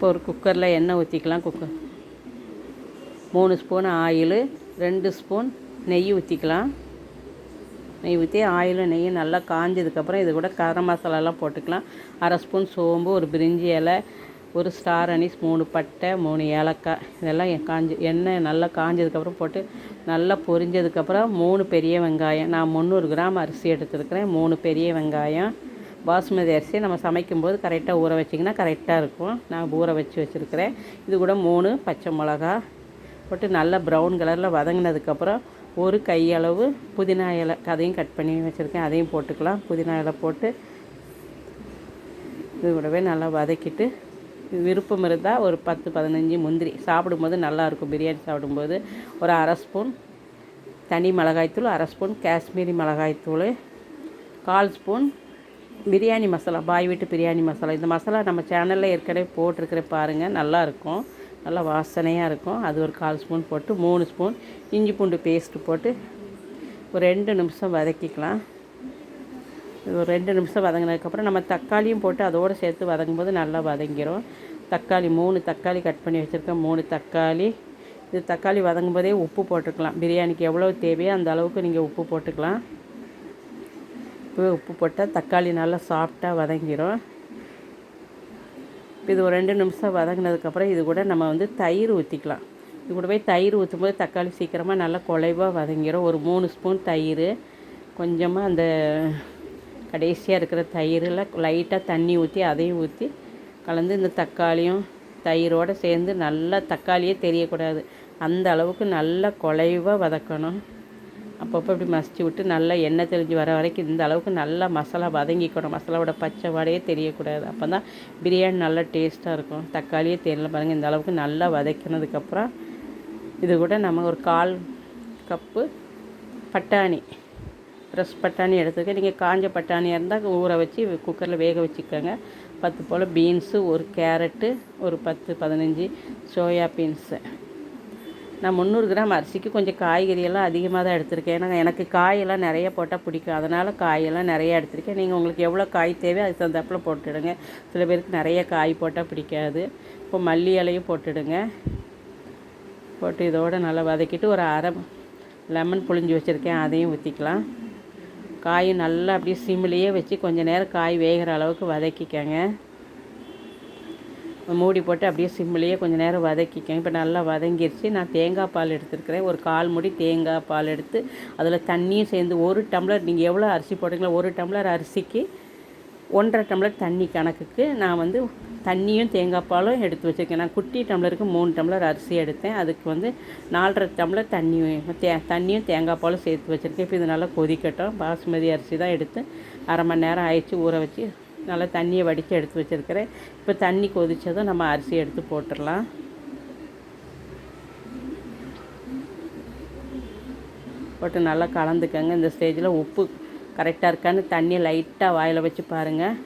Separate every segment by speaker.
Speaker 1: இப்போ ஒரு குக்கரில் எண்ணெய் ஊற்றிக்கலாம் குக்கர். மூணு ஸ்பூன் ஆயிலு ரெண்டு ஸ்பூன் நெய் ஊற்றிக்கலாம். நெய் ஊற்றி ஆயிலும் நெய்யும் நல்லா காஞ்சதுக்கப்புறம் இது கூட கரம் மசாலாலாம் போட்டுக்கலாம். அரை ஸ்பூன் சோம்பு ஒரு பிரிஞ்சி இலை ஒரு ஸ்டார் அனிஸ் மூணு பட்டை மூணு ஏலக்காய். இதெல்லாம் காஞ்சி எண்ணெய் நல்லா காஞ்சதுக்கப்புறம் போட்டு நல்லா பொரிஞ்சதுக்கப்புறம் மூணு பெரிய வெங்காயம். நான் முந்நூறு கிராம் அரிசி எடுத்துருக்கிறேன் மூணு பெரிய வெங்காயம். பாசுமதி அரிசி நம்ம சமைக்கும்போது கரெக்டாக ஊற வச்சிங்கன்னா கரெக்டாக இருக்கும். நான் ஊற வச்சு வச்சுருக்கிறேன். இது கூட மூணு பச்சை மிளகா போட்டு நல்லா ப்ரௌன் கலரில் வதங்கினதுக்கப்புறம் ஒரு கையளவு புதினா இலை அதையும் கட் பண்ணி வச்சுருக்கேன். அதையும் போட்டுக்கலாம். புதினா இலை போட்டு இது கூடவே நல்லா வதக்கிட்டு விருப்பம் இருந்தால் ஒரு பத்து பதினஞ்சு முந்திரி. சாப்பிடும்போது நல்லாயிருக்கும் பிரியாணி சாப்பிடும்போது ஒரு அரை ஸ்பூன் தனி மிளகாய்த்தூள் அரை ஸ்பூன் காஷ்மீரி மிளகாய்த்தூள் கால் ஸ்பூன் பிரியாணி மசாலா பாய் வீட்டு பிரியாணி மசாலா. இந்த மசாலா நம்ம சேனலில் ஏற்கனவே போட்டிருக்கிற பாருங்கள் நல்லாயிருக்கும் நல்லா வாசனையாக இருக்கும். அது ஒரு கால் ஸ்பூன் போட்டு மூணு ஸ்பூன் இஞ்சி பூண்டு பேஸ்ட்டு போட்டு ஒரு ரெண்டு நிமிஷம் வதக்கிக்கலாம். ஒரு ரெண்டு நிமிஷம் வதங்கினதுக்கப்புறம் நம்ம தக்காளியும் போட்டு அதோடு சேர்த்து வதங்கும்போது நல்லா வதங்கிடும் தக்காளி மூணு தக்காளி கட் பண்ணி வச்சுருக்கேன். மூணு தக்காளி. இது தக்காளி வதங்கும் போதே உப்பு போட்டுக்கலாம். பிரியாணிக்கு எவ்வளோ தேவையோ அந்த அளவுக்கு நீங்கள் உப்பு போட்டுக்கலாம். இப்போவே உப்பு போட்டால் தக்காளி நல்லா சாஃப்டாக வதங்கிடும் இப்போ இது ஒரு ரெண்டு நிமிஷம் வதங்கினதுக்கப்புறம் இது கூட நம்ம வந்து தயிர் ஊற்றிக்கலாம் இது கூட போய் தயிர் ஊற்றும்போது தக்காளி சீக்கிரமாக நல்லா குலைவாக வதங்கிடும் ஒரு மூணு ஸ்பூன் தயிர். கொஞ்சமாக அந்த கடைசியாக இருக்கிற தயிரில் லைட்டாக தண்ணி ஊற்றி அதையும் ஊற்றி கலந்து இந்த தக்காளியும் தயிரோடு சேர்ந்து நல்லா தக்காளியே தெரியக்கூடாது. அந்த அளவுக்கு நல்லா குலைவாக வதக்கணும். அப்பப்போ இப்படி மசிச்சு விட்டு நல்லா எண்ணெய் தெளிஞ்சு வர வரைக்கும் இந்த அளவுக்கு நல்லா மசாலா வதங்கிக்கணும். மசாலாவோட பச்சை வாடையே தெரியக்கூடாது. அப்போ தான் பிரியாணி நல்லா டேஸ்ட்டாக இருக்கும். தக்காளியே தெரியல பாருங்கள் இந்த அளவுக்கு நல்லா வதக்கினதுக்கப்புறம் இது கூட நம்ம ஒரு கால் கப்பு பட்டாணி ஃப்ரெஷ் பட்டாணி எடுத்துக்க. நீங்கள் காஞ்ச பட்டாணியாக இருந்தால் ஊற வச்சு குக்கரில் வேக வச்சுக்கோங்க. பத்து போல் பீன்ஸு ஒரு கேரட்டு ஒரு பத்து பதினஞ்சு சோயா பீன்ஸு நான் முந்நூறு கிராம் அரிசிக்கு கொஞ்சம் காய்கறியெல்லாம் அதிகமாக தான் எடுத்திருக்கேன். ஏன்னா எனக்கு காயெல்லாம் நிறைய போட்டால் பிடிக்கும். அதனால் காயெல்லாம் நிறைய எடுத்திருக்கேன். நீங்கள் உங்களுக்கு எவ்வளோ காய் தேவையோ அதுக்கு தகுந்தாப்புல போட்டுடுங்க. சில பேருக்கு நிறைய காய் போட்டால் பிடிக்காது. இப்போ மல்லி இலையும் போட்டுடுங்க. போட்டு இதோட நல்லா வதக்கிட்டு ஒரு அரை லெமன் புழிஞ்சு வச்சுருக்கேன். அதையும் ஊற்றிக்கலாம் காயும் நல்லா அப்படியே சிம்லேயே வச்சு கொஞ்ச நேரம் காய் வேகிற அளவுக்கு வதக்கிக்கங்க. மூடி போட்டு அப்படியே சிம்மிலேயே கொஞ்சம் நேரம் வதக்கிக்கோங்க இப்போ நல்லா வதங்கிருச்சு. நான் தேங்காய் பால் எடுத்துருக்கிறேன். ஒரு கால் முடி தேங்காய் பால் எடுத்து அதில் தண்ணியும் சேர்ந்து ஒரு டம்ளர் நீங்கள் எவ்வளோ அரிசி போடுறீங்களோ ஒரு டம்ளர் அரிசிக்கு ஒன்றரை டம்ளர் தண்ணி கணக்குக்கு நான் வந்து தண்ணியும் தேங்காய் பாலும் எடுத்து வச்சுருக்கேன். நான் குட்டி டம்ளருக்கு மூணு டம்ளர் அரிசி எடுத்தேன். அதுக்கு வந்து நாலரை டம்ளர் தண்ணியும் தே தண்ணியும் தேங்காய் பாலும் சேர்த்து வச்சுருக்கேன். இப்போ இது நல்லா கொதிக்கட்டும். பாசுமதி அரிசி தான் எடுத்து அரை மணி நேரம் ஆயிடுச்சு ஊற வச்சு நல்லா தண்ணியை வடித்து எடுத்து வச்சுருக்கிறேன். இப்போ தண்ணி கொதித்ததும் நம்ம அரிசி எடுத்து போட்டுடலாம். போட்டு நல்லா கலந்துக்கங்க. இந்த ஸ்டேஜில் உப்பு கரெக்டாக இருக்கான்னு தண்ணியை லைட்டாக வாயில் வச்சு பாருங்கள்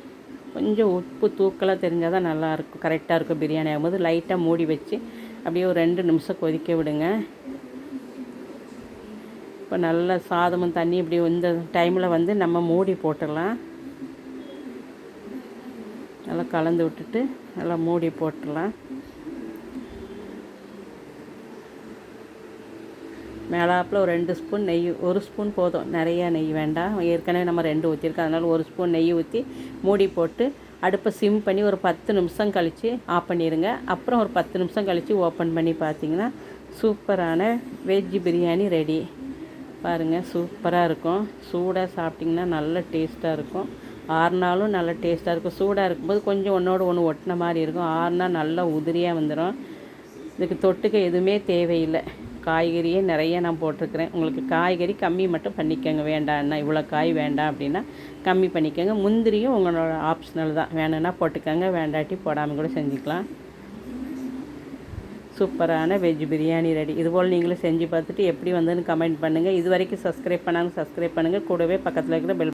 Speaker 1: கொஞ்சம் உப்பு தூக்கலாக தெரிஞ்சால் தான் நல்லாயிருக்கும் கரெக்டாக இருக்கும் பிரியாணி ஆகும்போது. லைட்டாக மூடி வச்சு அப்படியே ஒரு ரெண்டு நிமிஷம் கொதிக்க விடுங்க. இப்போ நல்லா சாதமும் தண்ணி இப்படி இந்த டைமில் வந்து நம்ம மூடி போட்டுடலாம். நல்லா கலந்து விட்டுட்டு நல்லா மூடி போட்டுடலாம். மேலாப்பில் ஒரு ரெண்டு ஸ்பூன் நெய் ஒரு ஸ்பூன் போதும். நிறையா நெய் வேண்டாம். ஏற்கனவே நம்ம ரெண்டு ஊற்றிருக்கோம் அதனால் ஒரு ஸ்பூன் நெய் ஊற்றி மூடி போட்டு அடுப்பை சிம் பண்ணி ஒரு பத்து நிமிஷம் கழித்து ஆஃப் பண்ணிடுங்க அப்புறம் ஒரு பத்து நிமிஷம் கழித்து ஓப்பன் பண்ணி பார்த்தீங்கன்னா சூப்பரான வெஜ் பிரியாணி ரெடி. பாருங்கள் சூப்பராக இருக்கும். சூடாக சாப்பிட்டிங்கன்னா நல்ல டேஸ்ட்டாக இருக்கும். ஆறுனாலும் நல்லா டேஸ்ட்டாக இருக்கும். சூடாக இருக்கும்போது கொஞ்சம் ஒன்றோடு ஒன்று ஒட்டின மாதிரி இருக்கும். ஆறுனா நல்லா உதிரியாக வந்துடும் இதுக்கு தொட்டுக்க எதுவுமே தேவையில்லை. காய்கறியே நிறைய நான் போட்டிருக்கிறேன். உங்களுக்கு காய்கறி கம்மி மட்டும் பண்ணிக்கோங்க. வேண்டாம்னா இவ்வளோ காய் வேண்டாம் அப்படின்னா கம்மி பண்ணிக்கோங்க. முந்திரியும் உங்களோட ஆப்ஷனல் தான். வேணும்னா போட்டுக்கோங்க. வேண்டாட்டி போடாமல் கூட செஞ்சுக்கலாம். சூப்பரான வெஜ் பிரியாணி ரெடி. இதுபோல் நீங்களும் செஞ்சு பார்த்துட்டு எப்படி வந்ததுன்னு கமெண்ட் பண்ணுங்கள் இது வரைக்கும் சப்ஸ்கிரைப் பண்ணாங்க சப்ஸ்கிரைப் பண்ணுங்கள் கூடவே பக்கத்தில் இருக்கிற பெல்